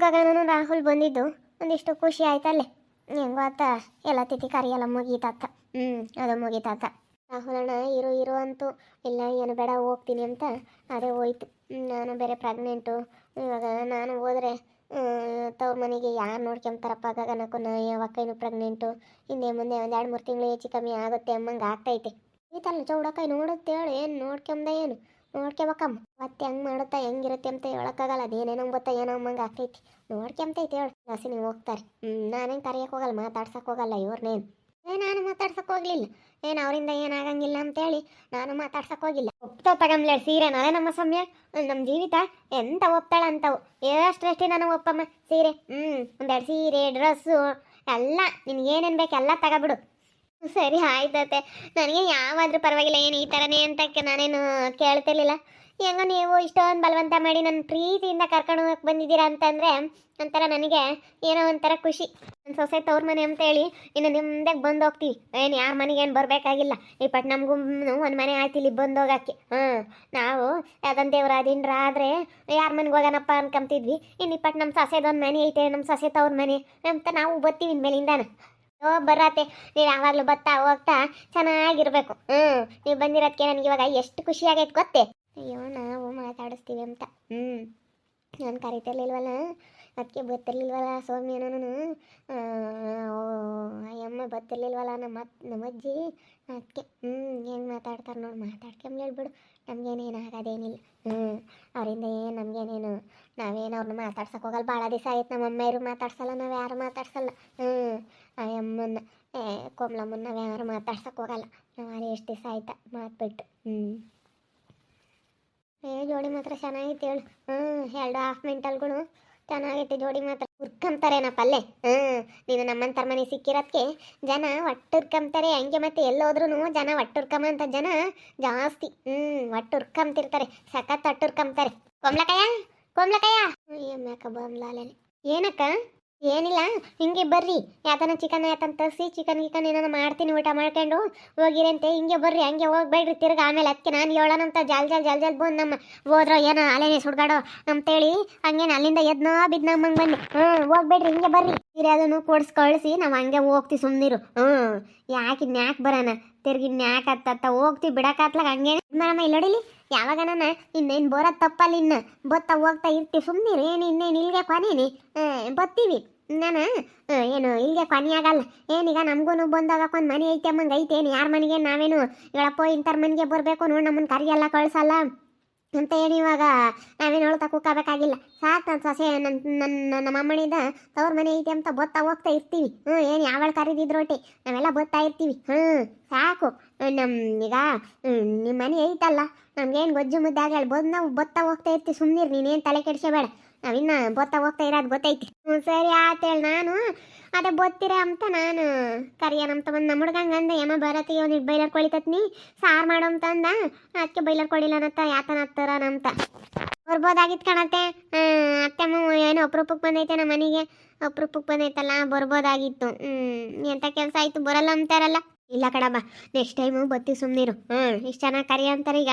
ಗಗನನು ರಾಹುಲ್ ಬಂದಿದ್ದು, ಒಂದಿಷ್ಟು ಖುಷಿ ಆಯ್ತಲ್ಲೇ. ಹೆಂಗೋ ಆತ ಎಲ್ಲ ತಿಥಿ ಕರಿಯಲ್ಲ ಮುಗೀತಾತ. ಹ್ಞೂ ಅದು ಮುಗೀತಾತ. ರಾಹುಲ್ ಅಣ್ಣ, ಇರು ಇರು ಅಂತೂ. ಇಲ್ಲ, ಏನು ಬೇಡ, ಹೋಗ್ತೀನಿ ಅಂತ. ಅದೇ ಹೋಯ್ತು. ನಾನು ಬೇರೆ ಪ್ರೆಗ್ನೆಂಟು ಇವಾಗ ನಾನು ಹೋದ್ರೆ ತವ್ರ ಮನೆಗೆ ಯಾರು ನೋಡ್ಕೊಂತಾರಪ್ಪ? ಗಗನಕ್ಕೂ ನಾ ಯಾವಕ್ಕೈನು ಪ್ರೆಗ್ನೆಂಟು ಹಿಂದೆ ಮುಂದೆ ಒಂದು ಎರಡು ಮೂರು ತಿಂಗಳು ಹೆಚ್ಚು ಕಮ್ಮಿ ಆಗುತ್ತೆ ಅಮ್ಮಂಗೆ ಆಗ್ತೈತೆ. ಈತಲ್ಲ ಚೌಡಕಾಯಿ ನೋಡುತ್ತೆ ಹೇಳು, ಏನು ನೋಡ್ಕೊಂಬ ಏನು? ನೋಡ್ಕೊಬೇಕಮ್ಮ ಮತ್ತೆ ಹೆಂಗೆ ಮಾಡುತ್ತಾ, ಹೆಂಗಿರುತ್ತೆ ಅಂತ ಹೇಳೋಕ್ಕಾಗಲ್ಲ. ಅದೇನೇನೋ ಗೊತ್ತಾ ಏನೋ ಅಮ್ಮಂಗೆ ಆಗ್ತೈತಿ. ನೋಡ್ಕೊಂತೈತೆ ಹೇಳು. ನೀವು ಹೋಗ್ತಾರೆ. ಹ್ಞೂ ನಾನೇನು ಕರಿಯಕ್ಕೆ ಹೋಗಲ್ಲ, ಮಾತಾಡ್ಸೋಕೆ ಹೋಗಲ್ಲ ಇವ್ರನ್ನೇನು ಏ, ನಾನು ಮಾತಾಡ್ಸಕ್ಕೆ ಹೋಗ್ಲಿಲ್ಲ. ಏನು ಅವರಿಂದ ಏನಾಗಂಗಿಲ್ಲ ಅಂತೇಳಿ ನಾನು ಮಾತಾಡ್ಸಕ್ ಹೋಗಿಲ್ಲ. ಒಪ್ತಾವ್ ತಗಂಬ್ಲೇ, ಸೀರೆ ನಾಳೆ ನಮ್ಮ ಸಮಯ. ನಮ್ಮ ಜೀವಿತ ಎಂತ ಒಪ್ತಾಳ ಅಂತವು. ಎಷ್ಟರಷ್ಟೇ ನಾನು ಒಪ್ಪಮ್ಮ. ಸೀರೆ ಹ್ಞೂ ಒಂದೆರಡು ಸೀರೆ, ಡ್ರೆಸ್ಸು, ಎಲ್ಲ ನಿನ್ಗೇನೇನು ಬೇಕು ಎಲ್ಲ ತಗೊಬಿಡು. ಸರಿ ಆಯ್ತತೆ ನನಗೆ ಯಾವಾದ್ರೂ ಪರವಾಗಿಲ್ಲ, ಏನು ಈ ಥರನೇ ಅಂತ ನಾನೇನು ಕೇಳ್ತಿರ್ಲಿಲ್ಲ. ಹೆಂಗೋ ನೀವು ಇಷ್ಟೊಂದು ಬಲವಂತ ಮಾಡಿ ನನ್ನ ಪ್ರೀತಿಯಿಂದ ಕರ್ಕೊಂಡು ಹೋಗಕ್ಕೆ ಬಂದಿದ್ದೀರಾ ಅಂತಂದರೆ, ಒಂಥರ ನನಗೆ ಏನೋ ಒಂಥರ ಖುಷಿ. ನನ್ನ ಸೊಸೆ ತವ್ರ ಮನೆ ಅಂತೇಳಿ ಇನ್ನು ನಿಮ್ದಾಗ ಬಂದು ಹೋಗ್ತೀವಿ. ಏನು ಯಾರ ಮನೆಗೆ ಏನು ಬರಬೇಕಾಗಿಲ್ಲ. ಈ ಪಟ್ ನಮಗೂ ಒಂದು ಮನೆ ಆಯ್ತು ಇಲ್ಲಿ ಬಂದು ಹೋಗಕ್ಕೆ. ಹ್ಞೂ ನಾವು ಯಾವ್ದೊಂದು ದೇವ್ರ ದಿಂಡ್ರ ಆದರೆ ಯಾರ ಮನೆಗೆ ಹೋಗೋಣಪ್ಪ ಅನ್ಕೊಂತಿದ್ವಿ ಇನ್ನು ಈ ಪಟ್ ನಮ್ಮ ಸೊಸೆದೊಂದು ಮನೆ ಐತೆ ನಮ್ಮ ಸೊಸೆ ತವ್ರ ಮನೆ ಅಂತ ನಾವು ಬರ್ತೀವಿ ಇನ್ಮೇಲಿಂದಾನ. ಬರತ್ತೆ ನೀವು ಯಾವಾಗಲೂ ಬತ್ತಾ ಹೋಗ್ತಾ ಚೆನ್ನಾಗಿರ್ಬೇಕು. ಹ್ಞೂ ನೀವು ಬಂದಿರೋದಕ್ಕೆ ನನಗೆ ಇವಾಗ ಎಷ್ಟು ಖುಷಿ ಆಗೈತೆ ಗೊತ್ತೇ? ಅಯ್ಯೋ, ನಾವು ಮಾತಾಡಿಸ್ತೀವಿ ಅಂತ. ಹ್ಞೂ ನಾನು ಕರಿತಿರ್ಲಿಲ್ವಲ್ಲ? ಅದಕ್ಕೆ ಬರ್ತಿರ್ಲಿಲ್ವಲ್ಲ ಸೌಮ್ಯ ನಾನು ಅಯ್ಯಮ್ಮ ಬರ್ತಿರ್ಲಿಲ್ವಲ್ಲ ನಮ್ಮ ನಮ್ಮ ಅಜ್ಜಿ? ಅದಕ್ಕೆ ಹ್ಞೂ ಹೆಂಗೆ ಮಾತಾಡ್ತಾರೆ ನೋಡಿ ಮಾತಾಡ್ಕೊಂಬ್ಲಿ ಹೇಳ್ಬಿಡು. ನಮಗೇನೇನು ಆಗೋದೇನಿಲ್ಲ. ಹ್ಞೂ ಅವರಿಂದ ಏನು, ನಮಗೇನೇನು? ನಾವೇನು ಅವ್ರನ್ನ ಮಾತಾಡ್ಸಕ್ಕೆ ಹೋಗಲ್ಲ. ಭಾಳ ದಿವಸ ಆಯ್ತು ನಮ್ಮ ಅಮ್ಮೆಯರು ಮಾತಾಡ್ಸಲ್ಲ, ನಾವು ಯಾರು ಮಾತಾಡ್ಸಲ್ಲ. ಹ್ಞೂ ಅಯ್ಯಮ್ಮನ್ನ ಏ, ಕೋಮ್ಲಮ್ಮನ್ನ ನಾವು ಯಾರು ಮಾತಾಡ್ಸಕ್ಕೆ ಹೋಗಲ್ಲ. ನಾವು ಎಷ್ಟು ದಿವಸ ಆಯ್ತಾ? ಮಾತ್ಬಿಟ್ಟು. ಹ್ಞೂ ಏ, ಜೋಡಿ ಮಾತ್ರ ಚೆನ್ನಾಗಿತ್ತು ಹೇಳು. ಹ್ಞೂ ಎರಡು ಹಾಫ್ ಮಿಂಟಲ್ಗಳು ಚೆನ್ನಾಗೈತೆ ಜೋಡಿ ಮಾತ್ರ. ಹುರ್ಕಂತಾರೇನಪ್ಪ ಅಲ್ಲೇ? ಹ್ಞೂ ನೀನು ನಮ್ಮಂತರ ಮನೆ ಸಿಕ್ಕಿರೋದಕ್ಕೆ ಜನ ಒಟ್ಟುರ್ಕಂತಾರೆ ಹಂಗೆ ಮತ್ತೆ ಎಲ್ಲೋದ್ರೂ ಜನ ಒಟ್ಟುರ್ಕಂಬಂತ ಜನ ಜಾಸ್ತಿ. ಹ್ಞೂ ಒಟ್ಟುರ್ಕಂತಿರ್ತಾರೆ ಸಖತ್ ಒಟ್ಟುರ್ಕಂತಾರೆ ಕೊಮ್ಲಕಯ್ಯ ಕೊಮ್ಲಕಯ್ಯ ಅಯ್ಯಮ್ಮಕ್ಕ ಬಂದ್ಲಾಲೆ ಏನಕ್ಕ? ಏನಿಲ್ಲ, ಹಿಂಗೆ ಬರ್ರಿ. ಯಾತನ ಚಿಕನ್ ಯಾತನ ತರಿಸಿ, ಚಿಕನ್ ಗಿಕನ್ ಏನಾನ ಮಾಡ್ತೀನಿ, ಊಟ ಮಾಡ್ಕೊಂಡು ಹೋಗಿರಂತೆ. ಹಿಂಗೆ ಬರ್ರಿ, ಹಂಗೆ ಹೋಗ್ಬೇಡ್ರಿ ತಿರ್ಗಿ ಆಮೇಲೆ ಅದಕ್ಕೆ ನಾನು ಹೇಳೋಣಂತ ಜಲ್ ಜಲ್ ಜಲ್ ಜಲ್ ಬಂದು ನಮ್ಮ ಹೋದ್ರೋ ಏನೋ ಅಲೆನೇ ಸುಡ್ಗಾಡೋ ಅಂತೇಳಿ ಹಂಗೇನು ಅಲ್ಲಿಂದ ಎದ್ನೋ ಬಿದ್ದು ನಮ್ಮಂಗೆ ಬನ್ನಿ ಹ್ಞೂ ಹೋಗ್ಬೇಡ್ರಿ ಹಿಂಗೆ ಬರ್ರಿ. ಸೀರೆ ಅದನ್ನು ಕೊಡ್ಸಿ ಕಳಿಸಿ ನಾವು ಹಂಗೆ ಹೋಗ್ತಿ ಸುಮ್ಮನಿರು ಹ್ಞೂ ಯಾಕೆ ಇನ್ಯಾಕೆ ಬರೋಣ ತಿರ್ಗಿ ಇನ್ಯಾಕೆ ಹತ್ತತ್ತ? ಹೋಗ್ತಿ ಬಿಡಕತ್ಲಾಗ ಹಂಗೆ ಮಾಡಮ್ಮ ಇಲ್ಲಿ ನೋಡಿಲಿ ಯಾವಾಗ ನಾನು ಇನ್ನೇನು ಬರೋದು ತಪ್ಪಲ್ಲ ಇನ್ನು. ಬತ್ತಾ ಹೋಗ್ತಾ ಇರ್ತಿ ಸುಮ್ಮನಿರು ಏನು ಇನ್ನೇನು ಇಲ್ಲಿಗೆ ಕೊನೇನಿ? ಬತ್ತೀವಿ. ನಾನು? ಏನು ಇಲ್ಲಿಗೆ ಕೊನೆ ಆಗಲ್ಲ. ಏನೀಗ ನಮಗೂ ಬಂದಾಗ ಒಂದು ಮನೆ ಐತೆ ಅಮ್ಮಂಗೆ ಏನು ಯಾರ ಮನೆಗೆ ನಾವೇನು? ಹೇಳಪ್ಪ ಇಂಥರ ಮನೆಗೆ ಬರಬೇಕು ನೋಡಿ ನಮ್ಮನ್ನು ಕರಿಯಲ್ಲ ಕಳ್ಸಲ್ಲ. ಅಂತ ಹೇಳಿ ಇವಾಗ ನಾವೇನು ಹೇಳ್ತಾ ಕೂಕಾಬೇಕಾಗಿಲ್ಲ. ಸಾಕು ನನ್ನ ಸೊಸೆ ನನ್ನ ನನ್ನ ನಮ್ಮ ಅಮ್ಮನಿಂದ ತವ್ರ ಮನೆ ಐತೆ ಅಂತ ಬತ್ತಾ ಹೋಗ್ತಾ ಇರ್ತೀವಿ. ಹ್ಞೂ ಏನು ಕರೀದಿದ್ರು ರೊಟ್ಟಿ ನಾವೆಲ್ಲ ಬತ್ತಾ ಇರ್ತೀವಿ. ಹ್ಞೂ ಸಾಕು. ನಮ್ಮ ಈಗ ನಿಮ್ಮ ಮನೆ ಐತಲ್ಲ. ನಮ್ಗೇನು ಗೊಜ್ಜು ಮುದ್ದೆ ಆಗಲ್ಲ ಬಂದು ನಾವು ಬತ್ತಾ ಹೋಗ್ತಾ ಇರ್ತೀವಿ. ಸುಮ್ಮನಿರು ನೀನೇನು ತಲೆ ಕೆಡಿಸಬೇಡ ನಾವಿನ್ನ ಬತ್ತಾ ಹೋಗ್ತಾ ಇರೋದು ಗೊತ್ತೈತಿ. ಹ್ಞೂ ಸರಿ ಆತೇಳಿ ನಾನು. ಅದೇ ಬೊತ್ತಿರ ಅಂತ ನಾನು ಕರಿಯನಂತ ಬಂದು ನಮ್ಮ ಹುಡ್ಗಂಗೆ ಅಂದೆ ಯಮ ಬರತ್ತಿ ಒಂದು ಬೈಲರ್ ಕೊಳಿತತ್ನಿ ಸಾರು ಮಾಡೋ ಅಂತ ಅಂದ. ಅದಕ್ಕೆ ಬೈಲರ್ ಕೊಡಿಲ್ಲನತ್ತ ಯಾತನ ಹತ್ತಾರನಂತ ಬರ್ಬೋದಾಗಿತ್ತು ಕಣತ್ತೆ. ಅತ್ತೆ ಏನೋ ಏನು ಅಪ್ರೂಪಕ್ಕೆ ಬಂದೈತೆ ನಮ್ಮ ಮನೆಗೆ. ಅಪ್ರೂಪಕ್ಕೆ ಬಂದೈತಲ್ಲ, ಬರ್ಬೋದಾಗಿತ್ತು. ಹ್ಞೂ ಎಂಥ ಕೆಲಸ ಆಯಿತು, ಬರಲ್ಲ ಅಂತಾರಲ್ಲ. ಇಲ್ಲ ಕಡಮ್ಮ ನೆಕ್ಸ್ಟ್ ಟೈಮು ಬತ್ತಿ ಸುಮ್ಮನಿರು ಹ್ಞೂ ಇಷ್ಟು ಚೆನ್ನಾಗಿ ಕರಿ ಅಂತಾರೆ ಈಗ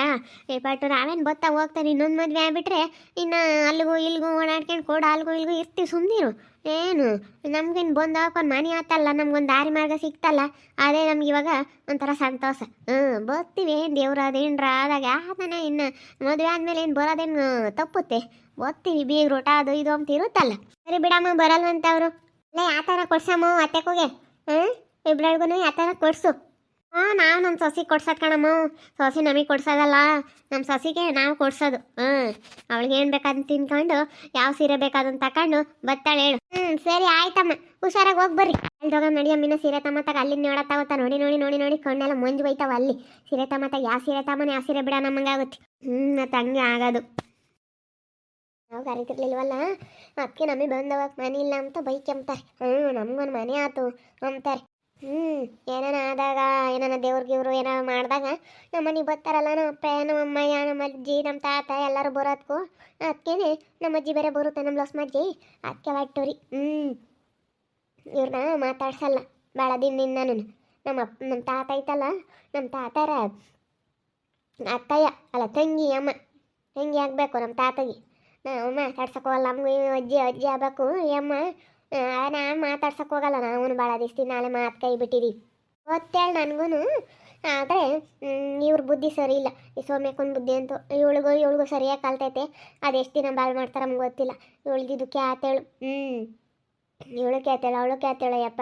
ಬಟ್ ನಾವೇನು ಬತ್ತಾ ಹೋಗ್ತಾರೆ, ಇನ್ನೊಂದು ಮದುವೆ ಆಗ್ಬಿಟ್ರೆ ಇನ್ನು ಅಲ್ಲಿಗೂ ಇಲ್ಲಿಗೂ ಓಡಾಡ್ಕೊಂಡು ಕೂಡ ಅಲ್ಲಿಗೂ ಇಲ್ಲಿಗೂ ಇರ್ತೀವಿ ಸುಮ್ಮನಿರು ಏನು, ನಮ್ಗೇನು ಬಂದು ಹಾಕೊಂಡು ಮನೆ ಆತಲ್ಲ, ನಮ್ಗೊಂದು ದಾರಿ ಮಾರ್ಗ ಸಿಕ್ತಲ್ಲ, ಅದೇ ನಮ್ಗೆ ಇವಾಗ ಒಂಥರ ಸಂತೋಷ. ಹ್ಞೂ ಬರ್ತೀವಿ ದೇವ್ರ ಅದೇನ್ರ ಆದಾಗ, ಆತನ ಇನ್ನು ಮದುವೆ ಆದಮೇಲೆ ಏನು ಬರೋದೇನು ತಪ್ಪುತ್ತೆ. ಓದ್ತೀವಿ ಬೀಗ್ರು ರೋಟ ಅದು ಇದು ಅಂತ ಇರುತ್ತಲ್ಲ. ಸರಿ ಬಿಡಮ್ಮ, ಬರಲ್ವಂತ ಅವರು. ಅಲ್ಲೇ ಆ ಥರ ಕೊಡ್ಸಮ್ಮ ಅತ್ತೆಕೋಗೆ. ಹ್ಞೂ ಇಬ್ಬರಿಗೂ ಆ ಥರ ಕೊಡ್ಸು. ಹಾಂ ನಾವು ನಮ್ಮ ಸೊಸಿ ಕೊಡ್ಸೋದು ಕಣಮ್ಮ. ಸೊಸಿ ನಮಗೆ ಕೊಡ್ಸೋದಲ್ಲ. ನಮ್ಮ ಸೊಸಿಗೆ ನಾವು ಕೊಡ್ಸೋದು. ಹ್ಞೂ, ಅವಳಿಗೆ ಏನು ಬೇಕಾದಂತ ತಿನ್ಕೊಂಡು, ಯಾವ ಸೀರೆ ಬೇಕಾದಂತ ತಕೊಂಡು ಬತ್ತಾಳೆ ಹೇಳು. ಹ್ಞೂ, ಸರಿ ಆಯ್ತಮ್ಮ. ಹುಷಾರಾಗಿ ಹೋಗಿ ಬರ್ರಿ. ಅಲ್ಲಿ ಹೋಗ ನಡಿ ಅಮ್ಮಿನ ಸೀರೆ ತಮ್ಮತ್ತಾಗ ಅಲ್ಲಿ ನೋಡತ್ತಾವತ್ತ. ನೋಡಿ ನೋಡಿ ನೋಡಿ ನೋಡಿ, ಕಣ್ಣೆಲ್ಲ ಮಂಜು ಬೈತಾವ ಅಲ್ಲಿ. ಸೀರೆ ತಮ್ಮತ್ತಾಗ ಯಾವ ಸೀರೆ ತಮ್ಮನ, ಯಾವ ಸೀರೆ ಬಿಡ ನಮಗಾಗುತ್ತೆ ಹ್ಞೂ, ಮತ್ತು ಹಂಗೆ ಆಗೋದು. ನಾವು ಕರಿತಿರ್ಲಿಲ್ವಲ್ಲ? ಅದಕ್ಕೆ ನಮಗೆ ಬಂದವಾಗ ಮನೆ ಇಲ್ಲ ಅಂತ ಬೈಕೆಂಬ್ತಾರೆ ಹ್ಞೂ, ನಮ್ಗೊಂದು ಮನೆ ಆತು ಅಂತಾರೆ. ಹ್ಞೂ ಏನಾನ ಆದಾಗ, ಏನಾನ ದೇವ್ರ ಗಿವ್ರು ಏನಾರ ಮಾಡಿದಾಗ ನಮ್ಮ ಮನೆಗೆ ಬರ್ತಾರಲ್ಲ ನಮ್ಮ ಅಪ್ಪ, ನಮ್ಮ ಅಮ್ಮಯ್ಯ, ನಮ್ಮ ಅಜ್ಜಿ, ನಮ್ಮ ತಾತ ಎಲ್ಲರೂ ಬರೋದಕ್ಕೂ ಅದಕ್ಕೇನೆ ನಮ್ಮ ಅಜ್ಜಿ ಬೇರೆ ಬರುತ್ತೆ, ನಮ್ಮ ಲಸ್ಮಜ್ಜಿ ಅದಕ್ಕೆ ರೀ ಹ್ಞೂ ಇವ್ರನ್ನ ಮಾತಾಡ್ಸಲ್ಲ ಭಾಳ ದಿನದಿಂದ ನಮ್ಮ ಅಪ್ಪ ನಮ್ಮ ತಾತ ಐತಲ್ಲ, ನಮ್ಮ ತಾತಾರ ಅತ್ತಯ್ಯ ಅಲ್ಲ ತಂಗಿ, ಅಮ್ಮ. ತಂಗಿ ಆಗಬೇಕು ನಮ್ಮ ತಾತಗೆ. ನಾವು ಮಾತಾಡ್ಸಕ್ ಹೋಗಲ್ಲ ನಮಗೂ ಅಜ್ಜಿ ಅಜ್ಜಿ ಆಗಬೇಕು ಅಮ್ಮ ನಾನು ಮಾತಾಡ್ಸಕ್ ಹೋಗಲ್ಲ ನಾವು ಭಾಳ ದಿಸ್ತೀನಿ ನಾಳೆ ಮಾತು ಕೈ ಬಿಟ್ಟಿದ್ದೀವಿ ಗೊತ್ತೇಳಿ ನನಗೂ ಆದರೆ ಇವ್ರ ಬುದ್ಧಿ ಸರಿ ಇಲ್ಲ. ಈ ಸೋಮ್ಯಕ್ಕೊಂದು ಬುದ್ಧಿ ಅಂತೂ, ಇವಳಿಗೂ ಇವಳಿಗೂ ಸರಿಯಾಗಿ ಕಲ್ತೈತೆ. ಅದೆಷ್ಟು ದಿನ ಬಾಳ್ ಮಾಡ್ತಾರೆ ನಮ್ಗೆ ಗೊತ್ತಿಲ್ಲ. ಇವಳಿಗಿದು ಕ್ಯಾತೇಳು ಹ್ಞೂ ಇವಳು ಕ್ಯಾತೇಳು, ಅವಳು ಕ್ಯಾತೇಳು ಯಪ್ಪ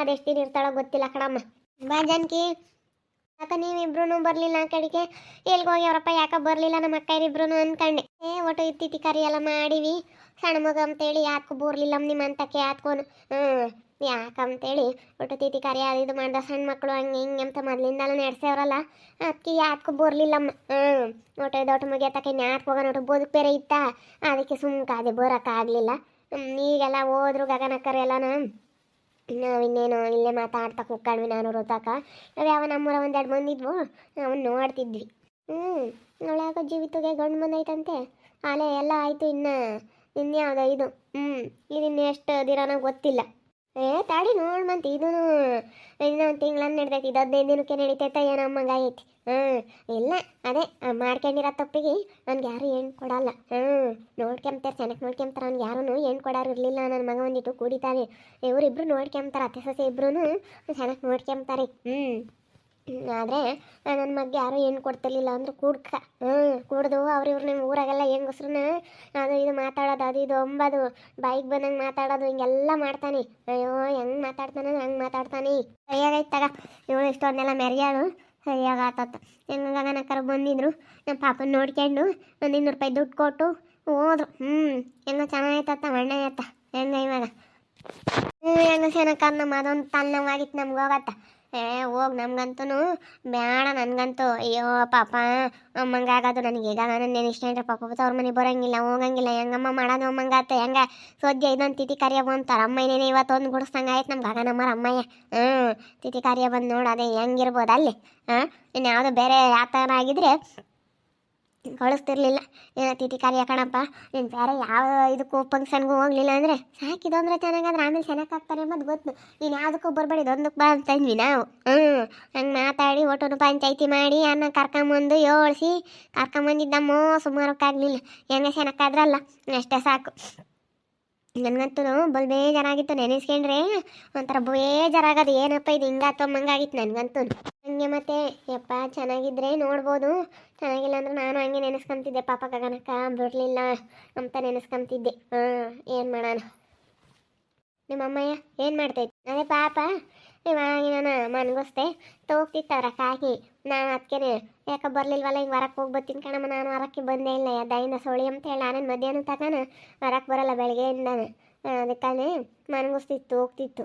ಅದೆಷ್ಟು ದಿನ ಇರ್ತಾಳೋ ಗೊತ್ತಿಲ್ಲ ಕಣಮ್ಮ. ಬಾ ಜಾನಕಿ. ಯಾಕ ನೀವಿಬ್ರು ಬರಲಿಲ್ಲ ಕಡೆಗೆ? ಎಲ್ಗೆ ಹೋಗ್ಯವ್ರಪ್ಪ ಯಾಕ ಬರಲಿಲ್ಲ ನಮ್ಮ ಅಕ್ಕ ಇಬ್ರು ಅನ್ಕಂಡೆ. ಏ, ಒಟ್ಟು ಇತ್ತಿತಿ ಕರಿ ಎಲ್ಲ ಮಾಡಿವಿ. ಸಣ್ಣ ಮಗ ಅಂತೇಳಿ ಯಾಕ ಬೋರ್ಲಿಲ್ಲ ನಿಮ್ಮ ಅಂತಕ್ಕೆ ಯಾತ್ಕೋನು. ಹ್ಞೂ ಯಾಕಂತೇಳಿ ಒಟ್ಟು ತೀತಿ ಕಾರ್ಯ ಅದು ಇದು ಮಾಡ್ದ ಸಣ್ಣ ಮಕ್ಕಳು ಹಂಗೆ ಹಿಂಗೆ ಅಂತ ಮೊದಲಿಂದಲೂ ನಡೆಸೇವ್ರಲ್ಲ ಅದಕ್ಕೆ ಯಾತಕ್ಕೂ ಬೋರ್ಲಿಲ್ಲಮ್ಮ ಹ್ಞೂ ಒಟ್ಟು ದೊಡ್ಡ ಮಗ ಯಾಕೆ ಹೋಗೋಣ ಒಟ್ಟು ಬದುಕು ಬೇರೆ ಇತ್ತ. ಅದಕ್ಕೆ ಸುಮ್ನೆ ಕಾದೆ ಬರೋಕ್ಕಾಗಲಿಲ್ಲ ಈಗೆಲ್ಲ ಹೋದ್ರು ಗಗನಕ್ಕರೆ ಎಲ್ಲನ. ನಾವಿನ್ನೇನು ಇಲ್ಲೇ ಮಾತಾಡ್ತಾ ಕುಕ್ಕಾಡ್ವಿ ನಾನು ರೋತಾಕ ನಾವು ಯಾವ ನಮ್ಮೂರ ಒಂದೆರಡು ಬಂದಿದ್ವು ಅವನ್ನ ನೋಡ್ತಿದ್ವಿ. ಹ್ಞೂ ಅವಳ್ಯಾಕೋ ಜೀವಿತಗೆ ಗಂಡು ಬಂದೈತಂತೆ ಅಲೆ ಎಲ್ಲ ಆಯಿತು ಇನ್ನು. ಇನ್ಯಾವ್ದು ಇದು? ಹ್ಞೂ ಇದಿನ್ನು ಎಷ್ಟು ದಿನ ಗೊತ್ತಿಲ್ಲ. ಏ ತಾಡಿ ನೋಡ್ ಮಂತ್ ಇದೂ ಇನ್ನೊಂದು ತಿಂಗಳನ್ನ ನಡ್ದೈತಿ, ಇದು ಹದಿನೈದು ದಿನಕ್ಕೆ ನಡೀತೈತ ಏನೋ ಮಗ ಐತಿ ಹ್ಞೂ ಇಲ್ಲ, ಅದೇ ಮಾಡ್ಕೊಂಡಿರೋ ತಪ್ಪಿಗೆ ನನ್ಗೆ ಯಾರು ಹೆಣ್ ಕೊಡಲ್ಲ. ಹ್ಞೂ ನೋಡ್ಕೊಂತಾರೆ ಚೆನ್ನಾಗಿ ನೋಡ್ಕೊಂತಾರೆ ಅವ್ನಿಗೆ ಯಾರು ಹೆಣ್ ಕೊಡೋರು ಇರಲಿಲ್ಲ ನನ್ನ ಮಗ ಒಂದಿಟ್ಟು ಕೂಡಿತಾನೆ ಇವರಿಬ್ರು ನೋಡ್ಕೊಂಬ್ತಾರೆ, ಅತ್ತೆ ಸೊಸೆ ಇಬ್ರು ಚೆನ್ನಾಗಿ ನೋಡ್ಕೊಂತಾರೆ ಹ್ಞೂ ಆದರೆ ನನ್ನ ಮಗ ಯಾರೂ ಏನು ಕೊಡ್ತಿರ್ಲಿಲ್ಲ ಅಂದ್ರೆ ಕೂಡ್ಕ. ಹ್ಞೂ ಕುಡ್ದು ಅವ್ರು ಇವ್ರು ನಿಮ್ಮ ಊರಾಗೆಲ್ಲ ಹೆಂಗಸ್ರನ್ನ ಅದು ಇದು ಮಾತಾಡೋದು, ಅದು ಇದು ಅಂಬದು. ಬೈಕ್ ಬಂದಂಗೆ ಮಾತಾಡೋದು, ಹಿಂಗೆಲ್ಲ ಮಾಡ್ತಾನೆ. ಅಯ್ಯೋ, ಹೆಂಗೆ ಮಾತಾಡ್ತಾನೆ, ಹಂಗೆ ಮಾತಾಡ್ತಾನೆ. ಸರಿಯಾಗೈತೆ ತಗ. ಇವಳು ಇಷ್ಟೊಂದೆಲ್ಲ ಮೆರೆಯಾಳು. ಸರಿಯಾಗಿ ಆತತ್ತ ಕರ್ ಬಂದಿದ್ರು ನಮ್ಮ ಪಾಪನ ನೋಡ್ಕೊಂಡು ಒಂದು ಇನ್ನೂರು ರೂಪಾಯಿ ದುಡ್ಡು ಕೊಟ್ಟು ಹೋದ್ರು. ಹ್ಞೂ ಹೆಂಗ ಚೆನ್ನಾಗೈತತ್ತ ಅಣ್ಣ ಆಯ್ತ ಹೆಂಗ ಇವಾಗ? ಹ್ಞೂ ಹೆಂಗ ಸೇನಕ್ಕ ನಮ್ಮ ಅದೊಂದು ತಲೆನೋವಾಗಿತ್ತು ನಮ್ಗೆ ಹೋಗತ್ತ. ಏ, ಹೋಗ್ ನಮ್ಗಂತೂ ಬೇಡ ನನಗಂತೂ. ಅಯ್ಯೋ, ಪಾಪ. ಅಮ್ಮಂಗಾಗೋದು ನನಗೆ ಈಗ. ನಾನು ನೆನೆಸ್ಕೊಂಡ್ರೆ ಪಾಪ ಅವ್ರ ಮನೆ ಬರೋಂಗಿಲ್ಲ, ಹೋಗಂಗಿಲ್ಲ. ಹೆಂಗಮ್ಮ ಮಾಡೋದು ಅಮ್ಮಂಗಾತ ಹೆಂಗ? ಸದ್ಯ ಇದೊಂದು ತಿಥಿ ಕಾರ್ಯ ಬಂತಾರ ಅಮ್ಮನೇನೆ ಇವತ್ತು ಒಂದು ಗುಡಿಸ್ದಂಗೆ ಆಯ್ತು ನಮ್ಗೆ. ಆಗ ನಮ್ಮರ ಅಮ್ಮಯ್ಯ. ಹ್ಞೂ. ತಿಥಿ ಕಾರ್ಯ ಬಂದು ನೋಡು, ಅದೇ ಹೆಂಗಿರ್ಬೋದು ಅಲ್ಲಿ. ಹಾಂ ಇನ್ನು ಯಾವುದೋ ಬೇರೆ ಯಾವ ಥರ ಆಗಿದ್ರೆ ಕಳಿಸ್ತಿರ್ಲಿಲ್ಲ. ಏನೋ ತಿಥಿ ಕಾರ್ಯ ಕಣಪ್ಪ, ನೀನು ಬೇರೆ ಯಾವ ಇದಕ್ಕೂ ಫಂಕ್ಷನ್ಗೂ ಹೋಗ್ಲಿಲ್ಲ ಅಂದರೆ ಸಾಕಿದು ಅಂದ್ರೆ ಚೆನ್ನಾಗಾದ್ರೆ ಆಮೇಲೆ ಚೆನ್ನಾಗಿ ಹಾಕ್ತಾರೆ ಎಂಬುದು ಗೊತ್ತು. ನೀನು ಯಾವುದಕ್ಕೂ ಬರಬೇಡಿ, ಇದೊಂದಕ್ಕೆ ಬಾ ಅಂತ ನಾವು. ಹ್ಞೂ ಹಂಗೆ ಮಾತಾಡಿ ಒಟ್ಟು ಪಂಚಾಯ್ತಿ ಮಾಡಿ ಅನ್ನ ಕರ್ಕೊಂಬಂದು ಯೋಳಿಸಿ ಕರ್ಕೊಂಬಂದಿದ್ದಮ್ಮೋ, ಸುಮಾರಕ್ಕಾಗಲಿಲ್ಲ. ಹೆಂಗೆ ಚೆನ್ನಾಗಾದ್ರಲ್ಲ ಅಷ್ಟೇ ಸಾಕು. ನನಗಂತೂ ಬಲ್ ಬೇಜಾರಾಗಿತ್ತು ನೆನೆಸ್ಕೊಂಡ್ರೆ ಒಂಥರ ಬೇಜಾರಾಗೋದು. ಏನಪ್ಪ ಇದು ಹಿಂಗಾತು ತೊಂಬಂಗಾಗಿತ್ತು ನನಗಂತೂ. ಹಂಗೆ ಮತ್ತೆ, ಯಪ್ಪ, ಚೆನ್ನಾಗಿದ್ರೆ ನೋಡ್ಬೋದು. ಚೆನ್ನಾಗಿಲ್ಲ ಅಂದ್ರೆ ನಾನು ಹಂಗೆ ನೆನೆಸ್ಕೊಂತಿದ್ದೆ. ಪಾಪ ಗಗನಕ್ಕ, ಬಿಡಲಿಲ್ಲ ಅಂತ ನೆನೆಸ್ಕೊಂತಿದ್ದೆ. ಹಾಂ, ಏನು ಮಾಡೋಣ? ನಿಮ್ಮ ಅಮ್ಮಯ್ಯ ಏನು ಮಾಡ್ತೈತೆ ಅದೇ ಪಾಪ ಇವಾಗ ನಾನು ಮನ್ಗೋಸ್ತೆ ತೋಗ್ತಿತ್ತವ್ರ ಕಾಕಿ. ನಾನು ಅದಕ್ಕೆ ಯಾಕ ಬರಲಿಲ್ವಲ್ಲ ಹಿಂಗೆ ಹೊರಕ್ಕೆ ಹೋಗಿ ಬರ್ತೀನಿ ಕಣಮ್ಮ, ನಾನು ಹೊರಕ್ಕೆ ಬಂದೇ ಇಲ್ಲ ದಯಿಂದ ಸೋಳಿ ಅಂತ ಹೇಳಿ ನಾನು ಮಧ್ಯಾಹ್ನ ತಗನ ಹೊರಕ್ಕೆ ಬರಲ್ಲ ಬೆಳಗ್ಗೆಯಿಂದ ಅದಕ್ಕಾನೆ ಮನಗುಸ್ತಿತ್ತು, ಹೋಗ್ತಿತ್ತು.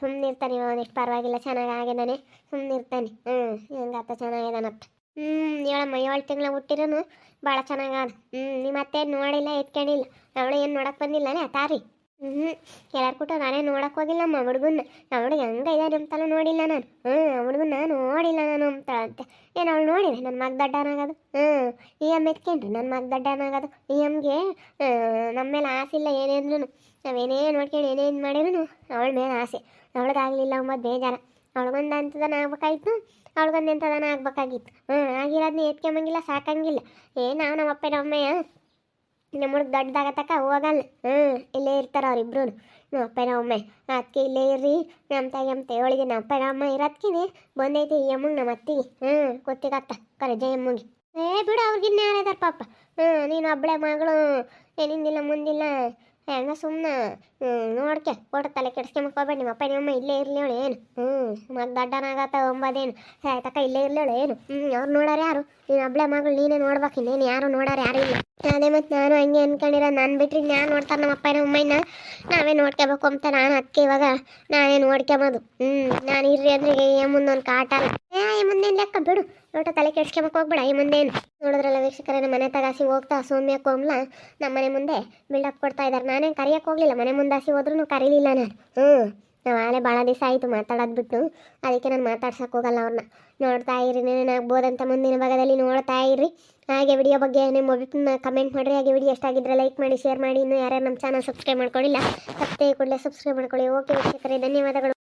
ಸುಮ್ಮನೆ ಇರ್ತಾನೆ ಅವನಿಷ್ಟು ಪರವಾಗಿಲ್ಲ, ಚೆನ್ನಾಗಿ ಆಗಿದ್ದಾನೆ ಸುಮ್ಮನೆ ಇರ್ತಾನೆ. ಹ್ಞೂ ಹೆಂಗಾತ ಚೆನ್ನಾಗಿದಾನಪ್ಪ ಹ್ಞೂ ಹೇಳಮ್ಮ, ಏಳು ತಿಂಗಳ ಹುಟ್ಟಿರೋನು ಭಾಳ ಚೆನ್ನಾಗಾದ ಹ್ಞೂ ನಿಮ್ಮ ಅತ್ತೆ ನೋಡಿಲ್ಲ, ಎತ್ಕೊಂಡಿಲ್ಲ. ಅವಳು ಏನು ನೋಡಕ್ಕೆ ಬಂದಿಲ್ಲನೇ ತಾರಿ? ಹ್ಞೂ ನಾನೇ ನೋಡಕ್ಕೆ ಹೋಗಿಲ್ಲಮ್ಮ ಹುಡುಗನ್ನ ಹುಡುಗ ಹೆಂಗೆ ಇದ್ದಾನೆ ಅಂತಲೂ ನೋಡಿಲ್ಲ ನಾನು. ಹ್ಞೂ ಹುಡುಗನ್ನ ನೋಡಿಲ್ಲ ನಾನು ಅಂತ ಅಂತೆ ಏನು ಅವಳು ನೋಡಿದೆ ನನ್ನ ಮಗ ದಡ್ಡನಾಗದು ಹ್ಞೂ ಈ ಅಮ್ಮ ಎತ್ಕೊಂಡ್ರಿ ನನ್ನ ಮಗ ಆಗದು ಈ ಅಮ್ಮಗೆ ನಮ್ಮ ಮೇಲೆ ಆಸೆ ಇಲ್ಲ ಏನೇನು ನಾವೇನೇ ನೋಡ್ಕೊಂಡು ಏನೇನು ಮಾಡಿದ್ರು ಅವಳ ಮೇಲೆ ಆಸೆ. ಅವಳಿಗಾಗಲಿಲ್ಲ ಅಂಬದು ಬೇಜಾರ ಅವಳಗೊಂದು ಅಂಥದನ ಆಗ್ಬೇಕಾಯ್ತು. ಅವಳಗೊಂದು ಎಂಥದನ ಆಗ್ಬೇಕಾಗಿತ್ತು. ಹ್ಞೂ ಆಗಿರೋದನ್ನ ಎತ್ಕೊಂಬಂಗಿಲ್ಲ ಸಾಕಂಗಿಲ್ಲ. ಏ ನಾವು ನಮ್ಮ ಅಪ್ಪ ನಮ್ಮ ಅಮ್ಮಯ್ಯ ನಮ್ಮ ಹುಡುಗ ದೊಡ್ಡದಾಗತಕ್ಕ ಹೋಗಲ್ಲ. ಹ್ಞೂ ಇಲ್ಲೇ ಇರ್ತಾರೆ ಅವ್ರಿಬ್ರು ನಮ್ಮ ಅಪ್ಪ ಒಮ್ಮೆ. ಅದಕ್ಕೆ ಇಲ್ಲೇ ಇರ್ರಿ. ನಮ್ಮ ತಾಯಿ ನಮ್ಮ ತೇವಳಿಗೆ ನಮ್ಮ ಅಪ್ಪ ಅಮ್ಮ ಇರೋದ್ಕಿನಿ ಬಂದೈತಿ ಈ ನಮ್ಮ ಅತ್ತಿಗೆ. ಹ್ಞೂ ಗೊತ್ತಿಗತ್ತ. ಕರೆ ಜಯಮ್ಮಂಗೆ ಏ, ಬಿಡು, ಅವ್ರಿಗಿನ್ನ ಯಾರಿದಾರ ಪಾಪ. ಹ್ಞೂ ನೀನು ಒಬ್ಬಳೆ ಮಗಳು. ಏನಿಂದಿಲ್ಲ, ಮುಂದಿಲ್ಲ. ಹೆಂಗ ಸುಮ್ಮನೆ ನೋಡ್ಕೆ ಕೊಟ್ಟು ತಲೆ ಕೆಡ್ಸ್ಕೊಂಬಕೋಬೇಡಿ ನಿಮ್ಮ ಅಪ್ಪ ನಿಮ್ಮಮ್ಮ ಇಲ್ಲೇ ಇರಲಿ ಏನು? ಹ್ಞೂ ಮತ್ತೆ ದಡ್ಡನಾಗತ್ತ ಒಂಬದೇನು? ಹೇ, ತಕ್ಕ ಇಲ್ಲೇ ಇರಲಿ ಏನು? ಹ್ಞೂ ಅವ್ರು ನೋಡಾರ ಯಾರು? ನೀನು ಒಬ್ಳೆ ಮಗಳು, ನೀನೇ ನೋಡ್ಬೇಕು, ಇನ್ನೇನು ಯಾರು ನೋಡಾರ ಯಾರು ಇಲ್ಲ. ಅದೇ ಮತ್ತು ನಾನು ಹಂಗೆ ಅನ್ಕೊಂಡಿರೋ ನಾನು ಬಿಟ್ರಿ ನಾನು ನೋಡ್ತಾರೆ ನಮ್ಮ ಅಪ್ಪ ನಮ್ಮ ಅಮ್ಮನ ನಾವೇ ನೋಡ್ಕೋಬೇಕು ಅಂತ ನಾನು ಅದಕ್ಕೆ ಇವಾಗ ನಾನೇ ನೋಡ್ಕೊಂಬೋದು. ಹ್ಞೂ ನಾನು ಇರ್ರಿ ಅಂದ್ರೆ ಮುಂದೊಂದು ಕಾಟ ಏ ಮುಂದೆ ಲೆಕ್ಕ ಬಿಡು. ನೋಟ ತಲೆ ಕೆಡ್ಸ್ಕೊಬೇಕು ಹೋಗ್ಬೇಡ, ಈ ಮುಂದೇನು ನೋಡಿದ್ರಲ್ಲ ವೀಕ್ಷಕರೇ ಮನೆ ತಗಾಸಿ ಹೋಗ್ತಾ, ಸೌಮ್ಯ, ಕೋಮ್ಲ, ನಮ್ಮ ಮನೆ ಮುಂದೆ ಬಿಲ್ಡಪ್ ಕೊಡ್ತಾ ಇದ್ದಾರೆ. ನಾನೇನು ಕರಿಯಕ್ಕೆ ಹೋಗಲಿಲ್ಲ, ಮನೆ ಮುಂದೆ ಹೋದ್ರೂ ಕರೀಲಿಲ್ಲ ನಾನು. ಹ್ಞೂ, ನಾವು ಆಳೆ ಭಾಳ ದಿವಸ ಆಯಿತು ಮಾತಾಡೋದು ಬಿಟ್ಟು. ಅದಕ್ಕೆ ನಾನು ಮಾತಾಡ್ಸಕ್ಕೆ ಹೋಗಲ್ಲ ಅವ್ರನ್ನ ನೋಡ್ತಾ ಇರಿ ಆಗ್ಬೋದಂತ ಮುಂದಿನ ಭಾಗದಲ್ಲಿ ನೋಡ್ತಾ ಇರಿ. ಹಾಗೆ ವಿಡಿಯೋ ಬಗ್ಗೆ ನಿಮ್ಮ ಅಭಿಪ್ರಾಯ ಕಮೆಂಟ್ ಮಾಡಿರಿ. ಹಾಗೆ ವಿಡಿಯೋ ಎಷ್ಟಾಗಿದ್ರೆ ಲೈಕ್ ಮಾಡಿ ಶೇರ್ ಮಾಡಿ. ಇನ್ನೂ ಯಾರ್ಯಾರು ನಮ್ಮ ಚಾನಲ್ ಸಬ್ಸ್ಕ್ರೈಬ್ ಮಾಡ್ಕೊಳ್ಳಿಲ್ಲ ಮತ್ತೆ ಕೂಡಲೇ ಸಬ್ಸ್ಕ್ರೈಬ್ ಮಾಡ್ಕೊಳ್ಳಿ. ಓಕೆ ವೀಕ್ಷಕರೇ, ಧನ್ಯವಾದಗಳು.